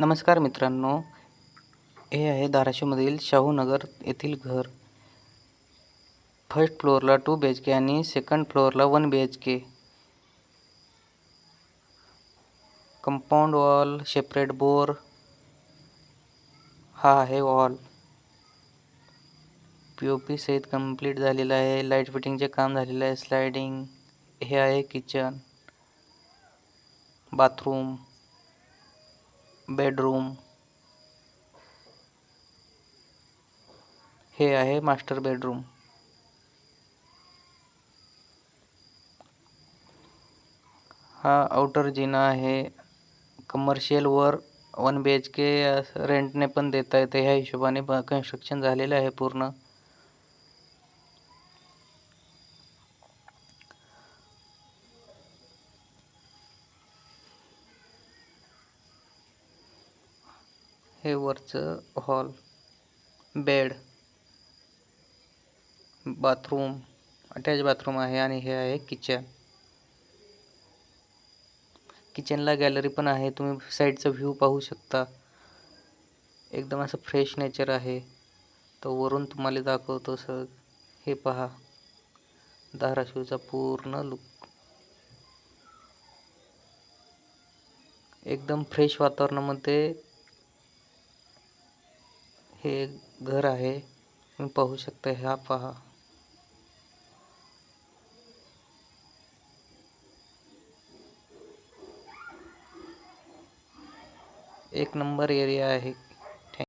नमस्कार मित्रांनो. हे आहे धाराशिवमधील शाहूनगर येथील घर. फर्स्ट फ्लोअरला टू बी एच के आणि सेकंड फ्लोअरला one B H K compound wall separate bore हा आहे वॉल पी ओ पी सहित कंप्लीट झालेलं आहे. लाइट फिटिंगचे काम झालेलं आहे. स्लायडिंग हे आहे किचन बाथरूम बेडरूम. हे आहे मास्टर बेडरूम. हा आउटर जिना आहे. कमर्शियलवर वन बी एच के रेंटने पण देता येते. ह्या हिशोबाने कन्स्ट्रक्शन झालेलं आहे पूर्ण. हे वरचं hall bed bathroom attach bathroom आहे आणि हे आहे किचन. किचनला गॅलरी पण आहे तुम्ही साईडचा व्ह्यू पाहू शकता. एकदम असं फ्रेश नेचर आहे. तो वरून तुम्हाला दाखवतो सर. हे पहा. धाराशिवचा पूर्ण लुक. एकदम फ्रेश वातावरणामध्ये हे घर आहे तुम्ही पाहू शकता ह्या पहा. एक नंबर एरिया आहे.